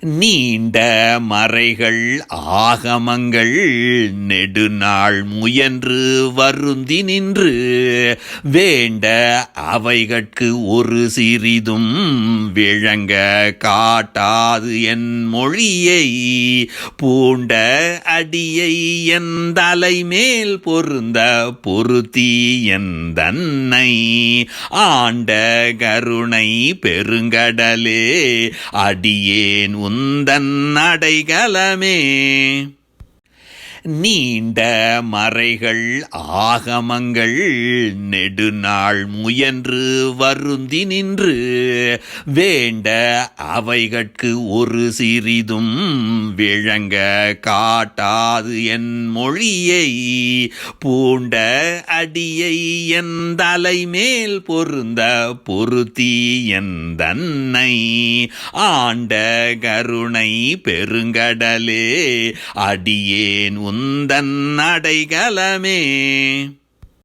நீண்ட மறைகள் ஆகமங்கள் நெடுநாள் முயன்று வருந்தி நின்று வேண்ட அவைகட்கு ஒரு சிறிதும் விளங்க காட்டாது என் மொழியை பூண்ட அடியை என் தலைமேல் பொருந்த பொருத்தி என் தன்னை. ஆண்ட கருணை பெருங்கடலே அடியேன் உந்தன் அடைகலமே. நீண்ட மறைகள் ஆகமங்கள் நெடுநாள் முயன்று வருந்தி நின்று வேண்ட அவைகட்கு ஒரு சிறிதும் விளங்க காட்டாது என் மொழியை பூண்ட அடியை என் தலைமேல் பொருந்த பொருத்தி என் தன்னை ஆண்ட கருணை பெருங்கடலே அடியேன் உந்தன் அடைகலமே.